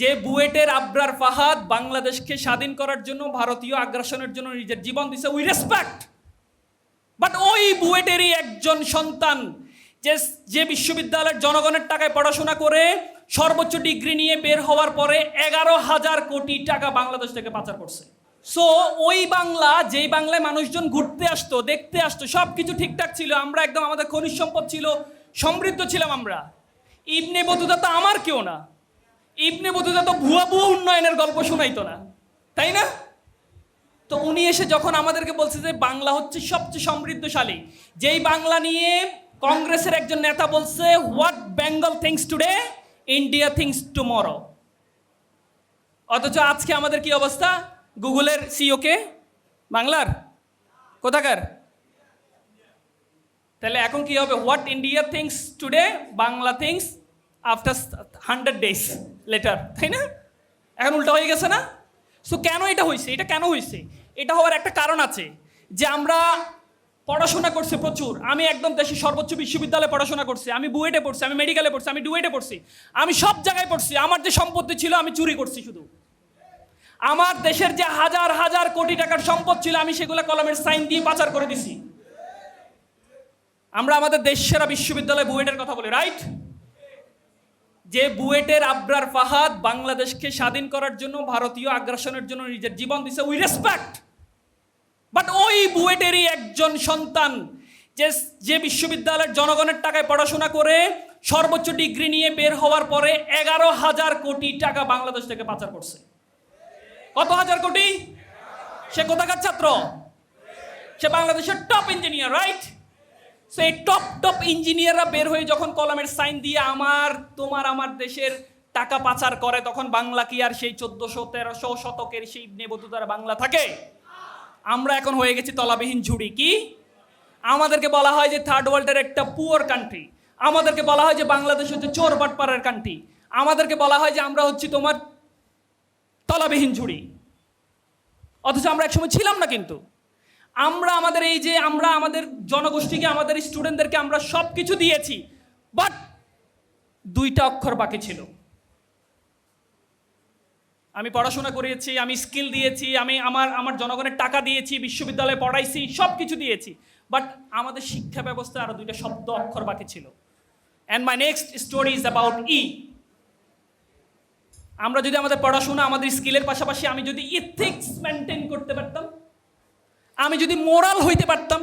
যে বুয়েটের আব্রার ফাহাদ বাংলাদেশকে স্বাধীন করার জন্য, ভারতীয় আগ্রাসনের জন্য নিজের জীবন দিছে উই রেসপেক্ট বাট ওই বুয়েটেরই একজন সন্তান, যে যে বিশ্ববিদ্যালয়ের জনগণের টাকায় পড়াশোনা করে সর্বোচ্চ ডিগ্রি নিয়ে বের হওয়ার পরে এগারো হাজার কোটি টাকা বাংলাদেশ থেকে পাচার করছে। সো ওই বাংলা, যেই বাংলায় মানুষজন ঘুরতে আসতো, দেখতে আসতো সব কিছু ঠিকঠাক ছিল, আমরা একদম আমাদের খনিজ সম্পদ ছিল, সমৃদ্ধ ছিলাম আমরা। ইবনে বতুতা তো আমার কেউ না। ইবনে বতুতা তো ভুয়া ভুয়া উন্নয়নের গল্প শোনাইতো না, তাই না? তো উনি এসে যখন আমাদেরকে বলছে যে বাংলা হচ্ছে সবচেয়ে সমৃদ্ধশালী, যেই বাংলা নিয়ে কংগ্রেসের একজন নেতা বলছে what Bengal thinks today India thinks tomorrow অথচ আজকে আমাদের কি অবস্থা? গুগলের সিওকে বাংলার? কোথাকার? তাহলে এখন কি হবে? What India thinks today Bangla thinks after hundred days later, তাই না? এখন উল্টা হয়ে গেছে না? সো কেন এটা হয়েছে এটা কেন হয়েছে এটা হওয়ার একটা কারণ আছে যে আমরা পড়াশোনা করছি প্রচুর। আমি একদম দেশের সর্বোচ্চ বিশ্ববিদ্যালয়ে পড়াশোনা করছি, আমি বুয়েটে পড়ছি, আমি মেডিকেলে পড়ছি, আমি ডুয়েটে পড়ছি, আমি সব জায়গায় পড়ছি, আমার যে সম্পত্তি ছিল আমি চুরি করছি শুধু। আমার দেশের যে হাজার হাজার কোটি টাকার সম্পদ ছিল, আমি সেগুলো কলমের সাইন দিয়ে পাচার করে দিছি। আমরা আমাদের দেশ সেরা বিশ্ববিদ্যালয় বুয়েটের কথা বলি রাইট যে বুয়েটের আবরার ফাহাদ বাংলাদেশকে স্বাধীন করার জন্য, ভারতীয় আগ্রাসনের জন্য নিজের জীবন দিছে উই রেসপেক্ট বাট ওই বুয়েটেরই একজন সন্তান, যে যে বিশ্ববিদ্যালয়ের জনগণের টাকায় পড়াশোনা করে সর্বোচ্চ ডিগ্রি নিয়ে বের হওয়ার পরে এগারো হাজার কোটি টাকা বাংলাদেশ থেকে পাচার করছে। কত হাজার কোটি? সে কোথাকার ছাত্র? সে বাংলাদেশের টপ ইঞ্জিনিয়ার রাইট সো এই টপ টপ ইঞ্জিনিয়াররা বের হয়ে যখন কলমের সাইন দিয়ে আমার, তোমার, আমার দেশের টাকা পাচার করে, তখন বাংলা কি আর সেই চোদ্দশো, তেরোশো শতকের সেই নেবতুদার বাংলা থাকে? আমরা এখন হয়ে গেছি তলাবিহীন ঝুড়ি, কি? আমাদেরকে বলা হয় যে থার্ড ওয়ার্ল্ডের একটা পুয়ার কান্ট্রি আমাদেরকে বলা হয় যে বাংলাদেশ হচ্ছে চোর বাটপাড়ার কান্ট্রি আমাদেরকে বলা হয় যে আমরা হচ্ছি তোমার তলাবিহীন ঝুড়ি। অথচ আমরা একসময় ছিলাম না কিন্তু। আমরা আমাদের এই যে আমরা আমাদের জনগোষ্ঠীকে, আমাদের স্টুডেন্টদেরকে আমরা সব কিছু দিয়েছি বাট দুইটা অক্ষর বাকি ছিল। আমি পড়াশোনা করিয়েছি আমি স্কিল দিয়েছি, আমি আমার আমার জনগণের টাকা দিয়েছি, বিশ্ববিদ্যালয়ে পড়াইছি সব কিছু দিয়েছি বাট আমাদের শিক্ষা ব্যবস্থা আরও দুইটা শব্দ অক্ষর বাকি ছিল। And my next story is about ই আমরা যদি আমাদের পড়াশোনা আমাদের স্কিলের পাশাপাশি, আমি যদি ইথিক্স মেনটেন করতে পারতাম আমি যদি মোরাল হইতে পারতাম,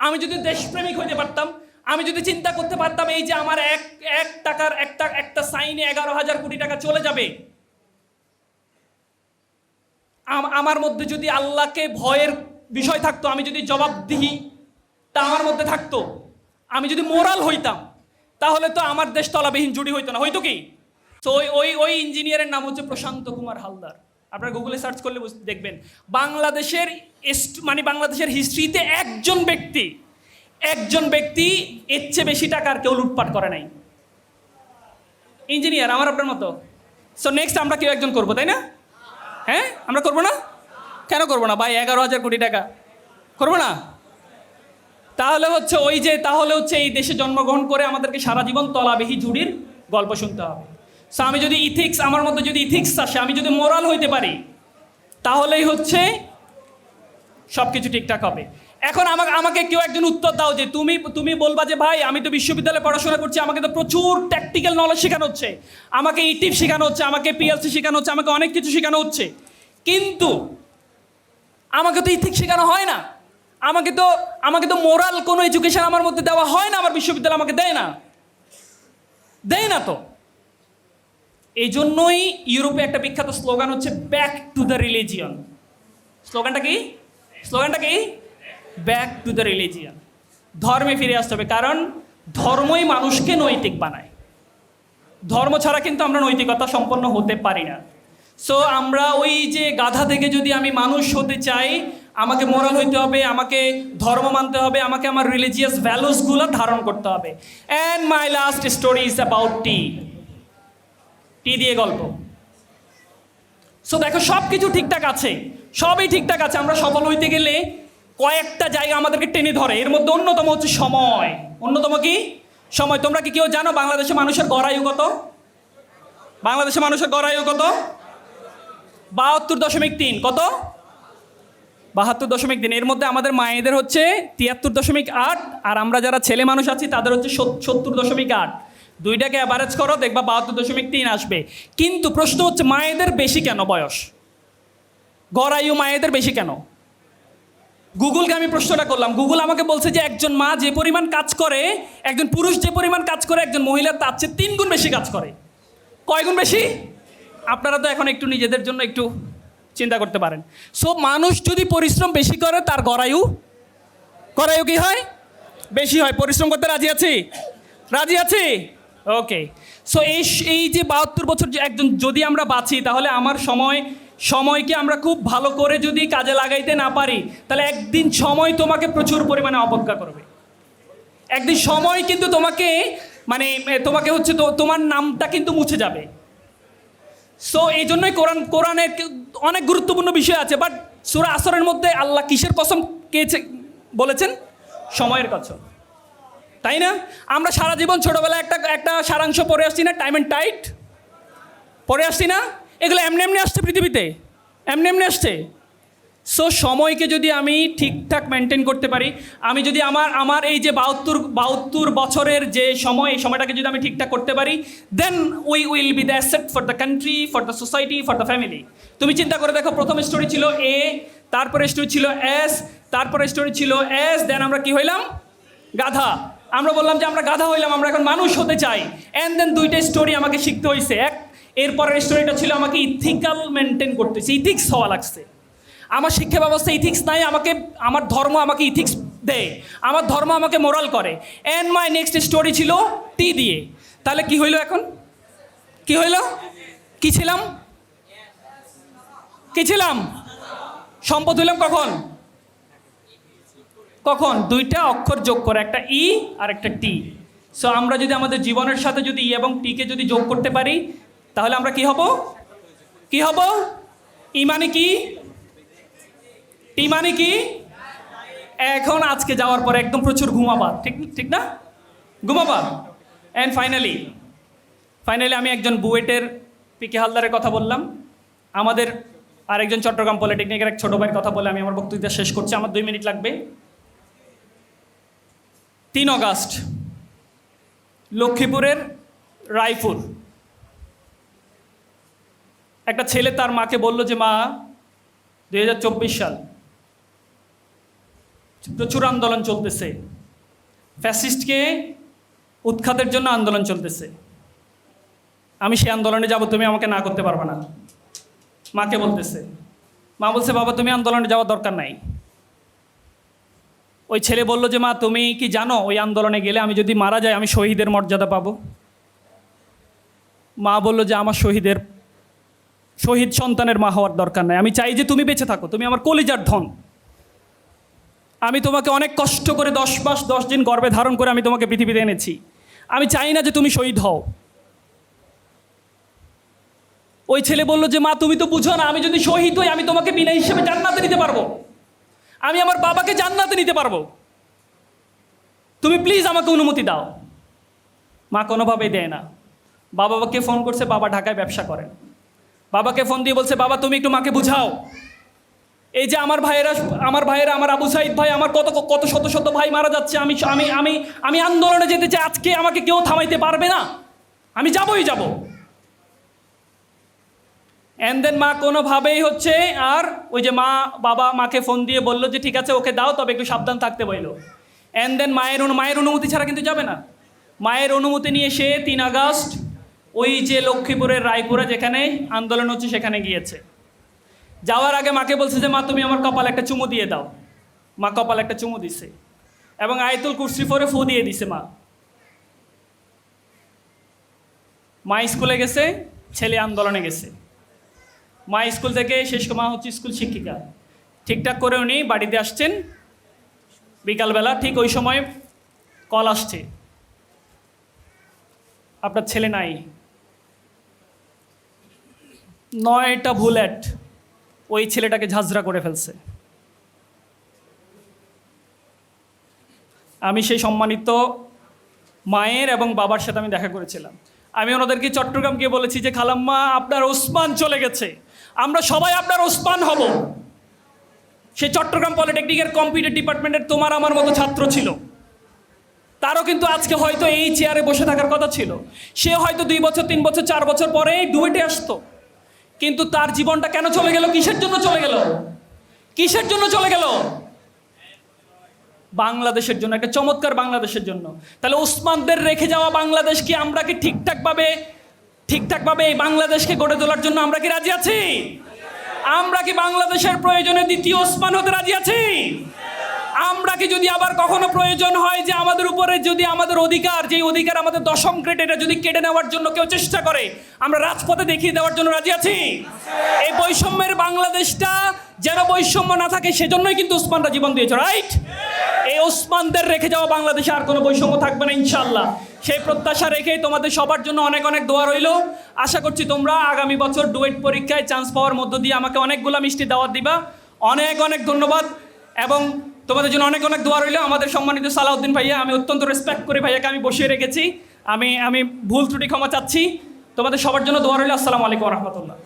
আমি যদি দেশপ্রেমিক হইতে পারতাম, আমি যদি চিন্তা করতে পারতাম, এই যে আমার এক এক টাকার একটা একটা সাইনে এগারো হাজার কোটি টাকা চলে যাবে। আমার মধ্যে যদি আল্লাহকে ভয়ের বিষয় থাকতো, আমি যদি জবাবদিহি তা আমার মধ্যে থাকতো, আমি যদি মোরাল হইতাম, তাহলে তো আমার দেশ তলাবিহীন জুড়ি হইতো না। হইতো কি? তো ওই ওই ওই ইঞ্জিনিয়ারের নাম হচ্ছে প্রশান্ত কুমার হালদার। আপনারা গুগলে সার্চ করলে দেখবেন। বাংলাদেশের মানে বাংলাদেশের হিস্ট্রিতে একজন ব্যক্তি একজন ব্যক্তি এর চেয়ে বেশি টাকার কেউ লুটপাট করে নাই। ইঞ্জিনিয়ার, আমার আপনার মতো। সো নেক্সট আমরা কেউ একজন করব, তাই না? হ্যাঁ? আমরা করব না? কেন করব না? ভাই, এগারো হাজার কোটি টাকা। করব না? তাহলে হচ্ছে ওই যে, তাহলে হচ্ছে এই দেশে জন্মগ্রহণ করে আমাদেরকে সারা জীবন তলাবিহি জুড়ির গল্প শুনতে হবে। সো আমি যদি ইথিক্স আমার মধ্যে যদি ইথিক্স আসে, আমি যদি মোরাল হইতে পারি, তাহলেই হচ্ছে সব কিছু ঠিকঠাক হবে। এখন আমাকে আমাকে কেউ একজন উত্তর দাও যে তুমি তুমি বলবা যে, ভাই, আমি তো বিশ্ববিদ্যালয়ে পড়াশোনা করছি, আমাকে তো প্রচুর ট্যাকটিক্যাল নলেজ শেখানো হচ্ছে। আমাকে ইটিপ শেখানো হচ্ছে, আমাকে পিএলসি শেখানো হচ্ছে, আমাকে অনেক কিছু শেখানো হচ্ছে। কিন্তু আমাকে তো ইথিক শেখানো হয় না। আমাকে তো আমাকে তো মোরাল কোনো এডুকেশন আমার মধ্যে দেওয়া হয় না, আমার বিশ্ববিদ্যালয় আমাকে দেয় না। দেয় না তো। এই জন্যই ইউরোপে একটা বিখ্যাত স্লোগান হচ্ছে ব্যাক টু দ্য রিলিজিয়ন স্লোগানটা কি? স্লোগানটা কি? ব্যাক টু দ্য রিলিজিয়ন ধর্মে ফিরে আসতে হবে, কারণ ধর্মই মানুষকে নৈতিক বানায়। ধর্ম ছাড়া কিন্তু আমরা নৈতিকতা সম্পন্ন হতে পারি না। সো আমরা ওই যে গাধা থেকে যদি আমি মানুষ হতে চাই, আমাকে মোরাল হইতে হবে, আমাকে ধর্ম মানতে হবে, আমাকে আমার রিলিজিয়াস ভ্যালুসগুলো ধারণ করতে হবে। And my last story is about T T দিয়ে গল্প। সো দেখো সব কিছু ঠিকঠাক আছে। সবই ঠিকঠাক আছে। আমরা সফল হইতে গেলে কয়েকটা জায়গা আমাদেরকে টেনে ধরে। এর মধ্যে অন্যতম হচ্ছে সময়। অন্যতম কি? সময়। তোমরা কি কেউ জানো বাংলাদেশে মানুষের গড়ায়ু কত? বাংলাদেশের মানুষের গড় আয়ু কত? বাহাত্তর দশমিক তিন। কত? বাহাত্তর দশমিক তিন। এর মধ্যে আমাদের মায়েদের হচ্ছে তিয়াত্তর দশমিক আট। আর আমরা যারা ছেলে মানুষ আছি, তাদের হচ্ছে সত্তর দশমিক আট। দুইটাকে অ্যাভারেজ করো, দেখবা বাহাত্তর দশমিক তিন আসবে। কিন্তু প্রশ্ন হচ্ছে, মায়েদের বেশি কেন বয়স? গড় আয়ু মায়েদের বেশি কেন? গুগলকে আমি প্রশ্নটা করলাম। গুগল আমাকে বলছে যে, একজন মা যে পরিমাণ কাজ করে, একজন পুরুষ যে পরিমাণ কাজ করে, একজন মহিলা তার চেয়ে তিন গুণ বেশি কাজ করে। কয় গুণ বেশি? আপনারা তো এখন একটু নিজেদের জন্য একটু চিন্তা করতে পারেন। সো মানুষ যদি পরিশ্রম বেশি করে, তার গড়ায়ু গড়ায়ু কি হয়? বেশি হয়। পরিশ্রম করতে রাজি আছি? রাজি আছি? ওকে সো এই এই যে বাহাত্তর বছর একজন, যদি আমরা বাঁচি, তাহলে আমার সময়, সময়কে আমরা খুব ভালো করে যদি কাজে লাগাইতে না পারি, তাহলে একদিন সময় তোমাকে প্রচুর পরিমাণে অপেক্ষা করবে। একদিন সময় কিন্তু তোমাকে মানে তোমাকে হচ্ছে তো, তোমার নামটা কিন্তু মুছে যাবে। সো এই জন্যই কোরআন কোরআনের অনেক গুরুত্বপূর্ণ বিষয় আছে বাট সুরা আসরের মধ্যে আল্লাহ কিসের কসম কেছে, বলেছেন? সময়ের কসম। তাই না? আমরা সারা জীবন ছোটোবেলায় একটা একটা সারাংশ পরে আসছি না? টাইম অ্যান্ড টাইট পরে আসছি না? এগুলো এমনি এমনি আসছে পৃথিবীতে। এমনি এমনি আসছে। সো সময়কে যদি আমি ঠিকঠাক মেনটেন করতে পারি, আমি যদি আমার আমার এই যে বাহাত্তর বাহাত্তর বছরের যে সময়, এই সময়টাকে যদি আমি ঠিকঠাক করতে পারি then we will be the asset for the country for the society for the family তুমি চিন্তা করে দেখো, প্রথম স্টোরি ছিল এ তারপরে স্টোরি ছিল এস তারপরে স্টোরি ছিল এস দেন আমরা কি হইলাম? গাধা। আমরা বললাম যে আমরা গাধা হইলাম, আমরা এখন মানুষ হতে চাই। অ্যান্ড দেন দুইটা স্টোরি আমাকে শিখতে হয়েছে এক, এরপরের স্টোরিটা ছিল আমাকে ইথিক্যাল মেনটেন করতে হয়েছে ইথিক্স হওয়া লাগছে। আমার শিক্ষা ব্যবস্থা ইথিক্স নাই, আমাকে, আমার ধর্ম আমাকে ইথিক্স দেয়। আমার ধর্ম আমাকে মোরাল করে। অ্যান্ড মাই নেক্সট স্টোরি ছিল টি দিয়ে। তাহলে কি হইল এখন? কি হইল? কি ছিলাম? কি ছিলাম? সম্পদ হইলাম কখন? কখন? দুইটা অক্ষর যোগ করে, একটা ই আর একটা টি। সো আমরা যদি আমাদের জীবনের সাথে যদি ই এবং টিকে যদি যোগ করতে পারি, তাহলে আমরা কি হব? কি হব? ই মানে কি? টি মানে কি? এখন আজকে যাওয়ার পরে একদম প্রচুর ঘুমাবা ঠিক ঠিক না? ঘুমাবা অ্যান্ড ফাইনালি ফাইনালি আমি একজন বুয়েটের পিকে হালদারের কথা বললাম। আমাদের আরেকজন চট্টগ্রাম পলিটেকনিকের এক ছোটো ভাইয়ের কথা বলে আমি আমার বক্তৃতা শেষ করছি। আমার দুই মিনিট লাগবে। তিন অগাস্ট, লক্ষ্মীপুরের রায়পুর। একটা ছেলে তার মাকে বলল যে, মা দু হাজার চব্বিশ সাল প্রচুর আন্দোলন চলতেছে। ফ্যাসিস্টকে উৎখাতের জন্য আন্দোলন চলতেছে। আমি সেই আন্দোলনে যাব, তুমি আমাকে না করতে পারবে না। মাকে বলতেছে, মা বলছে, বাবা, তুমি আন্দোলনে যাওয়ার দরকার নাই। ওই ছেলে বলল যে, মা, তুমি কি জানো ওই আন্দোলনে গেলে আমি যদি মারা যাই, আমি শহীদের মর্যাদা পাবো? মা বলল যে, আমার শহীদের, শহীদ সন্তানের মা হওয়ার দরকার নাই। আমি চাই যে তুমি বেঁচে থাকো, তুমি আমার কলিজার ধন। আমি তোমাকে অনেক কষ্ট করে দশ মাস, দশ দিন গর্বে ধারণ করে আমি তোমাকে পৃথিবীতে এনেছি। আমি চাই না যে তুমি শহীদ হও। ওই ছেলে বলল যে, মা, তুমি তো বুঝো না, আমি যদি শহীদ হই, আমি তোমাকে বিনা হিসেবে জান্নাতে নিতে পারব। আমি আমার বাবাকে জান্নাতে নিতে পারব। তুমি প্লিজ আমাকে অনুমতি দাও। মা কোনোভাবেই দেয় না। বাবাকে ফোন করছে, বাবা ঢাকায় ব্যবসা করেন। বাবাকে ফোন দিয়ে বলছে, বাবা, তুমি একটু মাকে বুঝাও। এই যে আমার ভাইয়েরা আমার ভাইয়েরা, আমার আবু সাইদ ভাই, আমার কত কত শত শত ভাই মারা যাচ্ছে। আমি আমি আমি আমি আন্দোলনে যেতে চাই। আজকে আমাকে কেউ থামাইতে পারবে না। আমি যাবই যাব। অ্যান্ড দেন মা কোনোভাবেই হচ্ছে আর ওই যে মা বাবা মাকে ফোন দিয়ে বলল যে, ঠিক আছে, ওকে দাও, তবে একটু সাবধান থাকতে বলল অ্যান্ড দেন মায়ের মায়ের অনুমতি ছাড়া কিন্তু যাবে না। মায়ের অনুমতি নিয়ে সে তিন আগস্ট ওই যে লক্ষ্মীপুরের রায়পুরে যেখানে আন্দোলন হচ্ছে, সেখানে গিয়েছে। যাওয়ার আগে মাকে বলছে যে, মা, তুমি আমার কপাল একটা চুমু দিয়ে দাও। মা কপাল একটা চুমু দিছে এবং আয়তুল কুরসি ফরে ফু দিয়ে দিছে মা। মা স্কুলে গেছে, ছেলে আন্দোলনে গেছে। মা স্কুল থেকে শেষ মা হচ্ছে স্কুল শিক্ষিকা। ঠিকঠাক করে উনি বাড়িতে আসছেন। বিকালবেলা ঠিক ওই সময় কল আসছে। আপনার ছেলে নাই। নয়টা বুলেট ওই ছেলেটাকে ঝাঁঝরা করে ফেলছে। আমি সেই সম্মানিত মায়ের এবং বাবার সাথে আমি দেখা করেছিলাম। আমি ওনাদেরকে চট্টগ্রাম গিয়ে বলেছি যে, খালাম্মা, আপনার ওসমান চলে গেছে। আমরা সবাই আপনার ওসমান হব। সে চট্টগ্রাম পলিটেকনিকের কম্পিউটার ডিপার্টমেন্টের তোমার আমার মতো ছাত্র ছিল। তারও কিন্তু আজকে হয়তো এই চেয়ারে বসে থাকার কথা ছিল। সে হয়তো দুই বছর, তিন বছর, চার বছর পরে ডুয়েটে আসতো। কিন্তু তার জীবনটা কেন চলে গেল? কিসের জন্য চলে গেল? কিসের জন্য চলে গেল? বাংলাদেশের জন্য, একটা চমৎকার বাংলাদেশের জন্য। তাহলে ওসমানদের রেখে যাওয়া বাংলাদেশ কি আমরা কি ঠিকঠাকভাবে ঠিকঠাকভাবে এই বাংলাদেশকে গড়ে তোলার জন্য আমরা কি রাজি আছি? আমরা কি বাংলাদেশের প্রয়োজনে দ্বিতীয় ওসমান হতে রাজি আছি? আমরা কি যদি আবার কখনো প্রয়োজন হয় যে আমাদের উপরে যদি আমাদের অধিকার যে অধিকার আমাদের দশম গ্রেড এটা যদি কেটে নেওয়ার জন্য কেউ চেষ্টা করে, আমরা রাজপথে দেখিয়ে দেওয়ার জন্য রাজি আছি? এই বৈষম্যের বাংলাদেশটা যেন বৈষম্য না থাকে, সেজন্যই কিন্তু ওসমানরা জীবন দিয়েছে রাইট এই ওসমানদের রেখে যাওয়া বাংলাদেশে আর কোনো বৈষম্য থাকবে না ইনশাল্লাহ সেই প্রত্যাশা রেখেই তোমাদের সবার জন্য অনেক অনেক দোয়া রইল। আশা করছি তোমরা আগামী বছর ডুয়েট পরীক্ষায় চান্স পাওয়ার মধ্য দিয়ে আমাকে অনেকগুলো মিষ্টি দাওয়াত দিবা। অনেক অনেক ধন্যবাদ এবং তোমাদের জন্য অনেক অনেক দোয়া রইল। আমাদের সম্মানিত সালাউদ্দিন ভাইয়া, আমি অত্যন্ত রেসপেক্ট করে ভাইয়াকে আমি বসিয়ে রেখেছি। আমি আমি ভুল ত্রুটি ক্ষমা চাচ্ছি। তোমাদের সবার জন্য দোয়া রইল। আসসালামু আলাইকুম রহমতুল্লাহ।